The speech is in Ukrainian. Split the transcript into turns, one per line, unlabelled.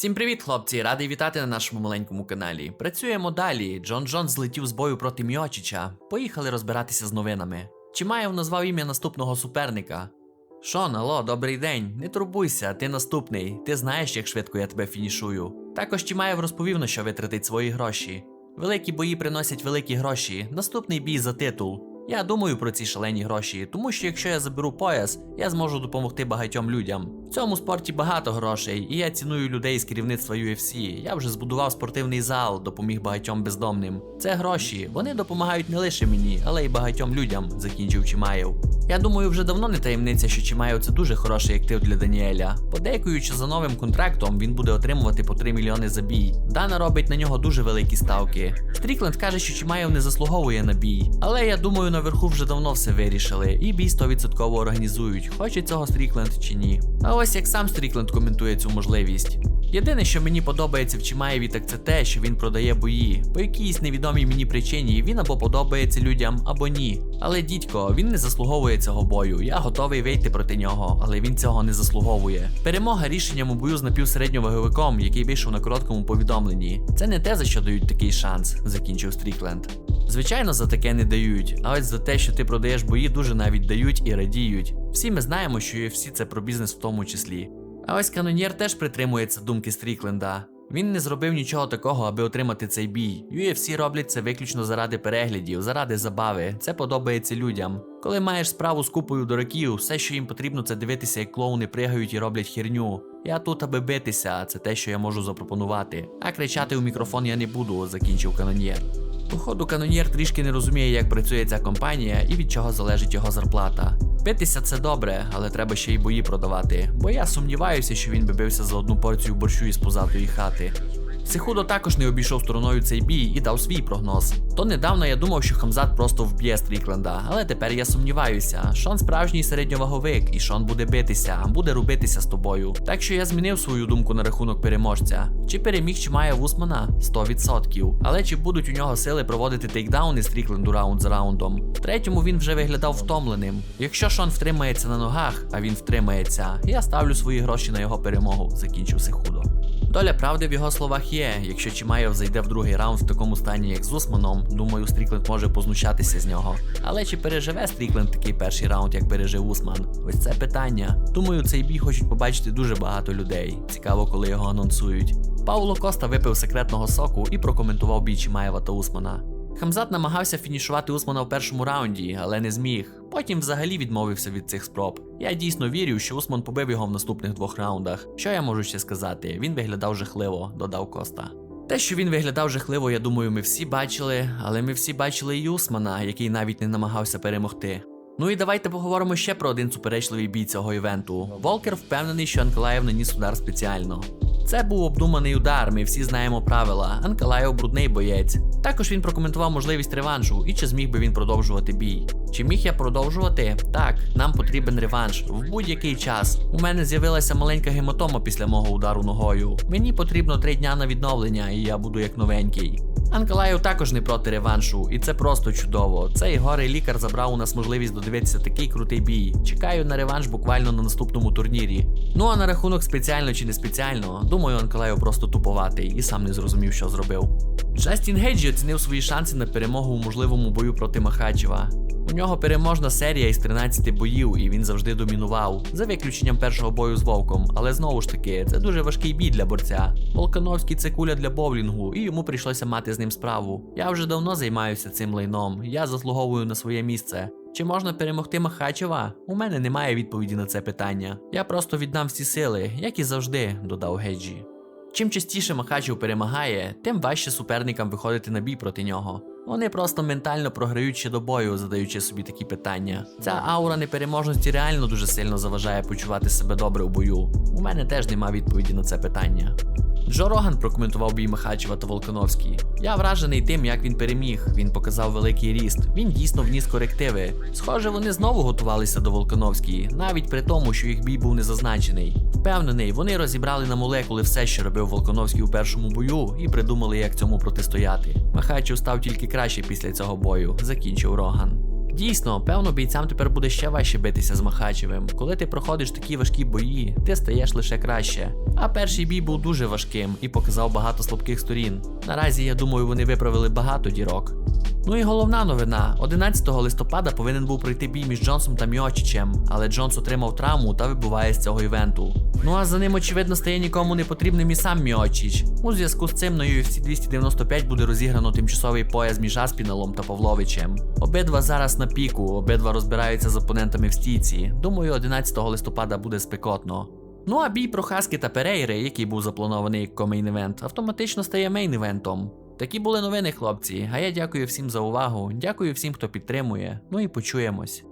Всім привіт, хлопці! Радий вітати на нашому маленькому каналі. Працюємо далі. Джон Джон злетів з бою проти Міочича. Поїхали розбиратися з новинами. Чимаєв назвав ім'я наступного суперника. Шон, алло, добрий день. Не турбуйся, ти наступний. Ти знаєш, як швидко я тебе фінішую. Також Чимаєв розповів, на що витратить свої гроші. Великі бої приносять великі гроші. Наступний бій за титул. Я думаю про ці шалені гроші, тому що якщо я заберу пояс, я зможу допомогти багатьом людям. В цьому спорті багато грошей, і я ціную людей з керівництва UFC. Я вже збудував спортивний зал, допоміг багатьом бездомним. Це гроші. Вони допомагають не лише мені, але й багатьом людям, закінчив Чимаєв. Я думаю, вже давно не таємниця, що Чимаєв це дуже хороший актив для Даніеля. Подейкуючи за новим контрактом, він буде отримувати по 3 мільйони за бій. Дана робить на нього дуже великі ставки. Стрікленд каже, що Чимаєв не заслуговує на бій. Але я думаю, наверху вже давно все вирішили, і бій 100% організують, хоче цього Стрікленд чи ні. А ось як сам Стрікленд коментує цю можливість. Єдине, що мені подобається в Чимаєві, так це те, що він продає бої. По якійсь невідомій мені причині він або подобається людям, або ні. Але дідько, він не заслуговує цього бою. Я готовий вийти проти нього, але він цього не заслуговує. Перемога рішенням у бою з напівсередньоваговиком, який вийшов на короткому повідомленні. Це не те, за що дають такий шанс, закінчив Стрікленд. Звичайно, за таке не дають, а ось за те, що ти продаєш бої, дуже навіть дають і радіють. Всі ми знаємо, що UFC це про бізнес в тому числі. А ось канонєр теж притримується думки Стрікленда. Він не зробив нічого такого, аби отримати цей бій. UFC роблять це виключно заради переглядів, заради забави. Це подобається людям. Коли маєш справу з купою дураків, все, що їм потрібно, це дивитися, як клоуни пригають і роблять херню. Я тут, аби битися, це те, що я можу запропонувати. А кричати у мікрофон я не буду, закінчив канонєр. Походу, канонір трішки не розуміє, як працює ця компанія і від чого залежить його зарплата. Битися це добре, але треба ще й бої продавати, бо я сумніваюся, що він би бився за одну порцію борщу із позатої хати. Сихудо також не обійшов стороною цей бій і дав свій прогноз. То недавно я думав, що Хамзат просто вб'є Стрікленда, але тепер я сумніваюся. Шон справжній середньоваговик, і Шон буде битися, буде рубитися з тобою. Так що я змінив свою думку на рахунок переможця. Чи переміг чи має Вусмана? 100%. Але чи будуть у нього сили проводити тейкдауни Стрікленду раунд за раундом? В третьому він вже виглядав втомленим. Якщо Шон втримається на ногах, а він втримається, я ставлю свої гроші на його перемогу, закінчив Сихудо. Доля правди в його словах є. Якщо Чимаєв зайде в другий раунд в такому стані, як з Усманом, думаю, Стрікленд може познущатися з нього. Але чи переживе Стрікленд такий перший раунд, як пережив Усман? Ось це питання. Думаю, цей бій хочуть побачити дуже багато людей. Цікаво, коли його анонсують. Пауло Коста випив секретного соку і прокоментував бій Чимаєва та Усмана. Хамзат намагався фінішувати Усмана в першому раунді, але не зміг. Потім взагалі відмовився від цих спроб. Я дійсно вірю, що Усман побив його в наступних двох раундах. Що я можу ще сказати? Він виглядав жахливо, додав Коста. Те, що він виглядав жахливо, я думаю, ми всі бачили, але ми всі бачили і Усмана, який навіть не намагався перемогти. Ну і давайте поговоримо ще про один суперечливий бій цього івенту. Волкер впевнений, що Анкалаєв наніс удар спеціально. Це був обдуманий удар, ми всі знаємо правила. Анкалаєв брудний боєць. Також він прокоментував можливість реваншу і чи зміг би він продовжувати бій. Чи міг я продовжувати? Так, нам потрібен реванш в будь-який час. У мене з'явилася маленька гематома після мого удару ногою. Мені потрібно три дня на відновлення, і я буду як новенький. Анкалаєв також не проти реваншу, і це просто чудово. Цей горий лікар забрав у нас можливість додивитися такий крутий бій. Чекаю на реванш буквально на наступному турнірі. Ну а на рахунок спеціально чи не спеціально, думаю, Анкалаєв просто туповатий і сам не зрозумів, що зробив. Джастін Гейджі оцінив свої шанси на перемогу у можливому бою проти Махачева. У нього переможна серія із 13 боїв, і він завжди домінував, за виключенням першого бою з Вовком. Але знову ж таки, це дуже важкий бій для борця. Волкановський це куля для боулінгу, і йому прийшлося мати з ним справу. Я вже давно займаюся цим лайном, я заслуговую на своє місце. Чи можна перемогти Махачева? У мене немає відповіді на це питання. Я просто віддам всі сили, як і завжди, додав Геджі. Чим частіше Махачев перемагає, тим важче суперникам виходити на бій проти нього. Вони просто ментально програють ще до бою, задаючи собі такі питання. Ця аура непереможності реально дуже сильно заважає почувати себе добре у бою. У мене теж нема відповіді на це питання. Джо Роган прокоментував бій Махачева та Волконовський. Я вражений тим, як він переміг. Він показав великий ріст. Він дійсно вніс корективи. Схоже, вони знову готувалися до Волконовської, навіть при тому, що їх бій був не зазначений. Впевнений, вони розібрали на молекули все, що робив Волконовський у першому бою, і придумали, як цьому протистояти. Махачев став тільки краще після цього бою, закінчив Роган. Дійсно, певно, бійцям тепер буде ще важче битися з Махачевим. Коли ти проходиш такі важкі бої, ти стаєш лише краще. А перший бій був дуже важким і показав багато слабких сторін. Наразі я думаю, вони виправили багато дірок. Ну і головна новина: 11 листопада повинен був пройти бій між Джонсом та Міочичем, але Джонс отримав травму та вибуває з цього івенту. Ну а за ним, очевидно, стає нікому не потрібним і сам Міочич. У зв'язку з цим на UFC 295 буде розіграно тимчасовий пояс між Аспіналом та Павловичем. Обидва зараз на піку, обидва розбираються з опонентами в стійці. Думаю, 11 листопада буде спекотно. Ну а бій про Хаски та Перейри, який був запланований як комейн-івент, автоматично стає мейн-івентом. Такі були новини, хлопці. А я дякую всім за увагу. Дякую всім, хто підтримує. Ну і почуємось.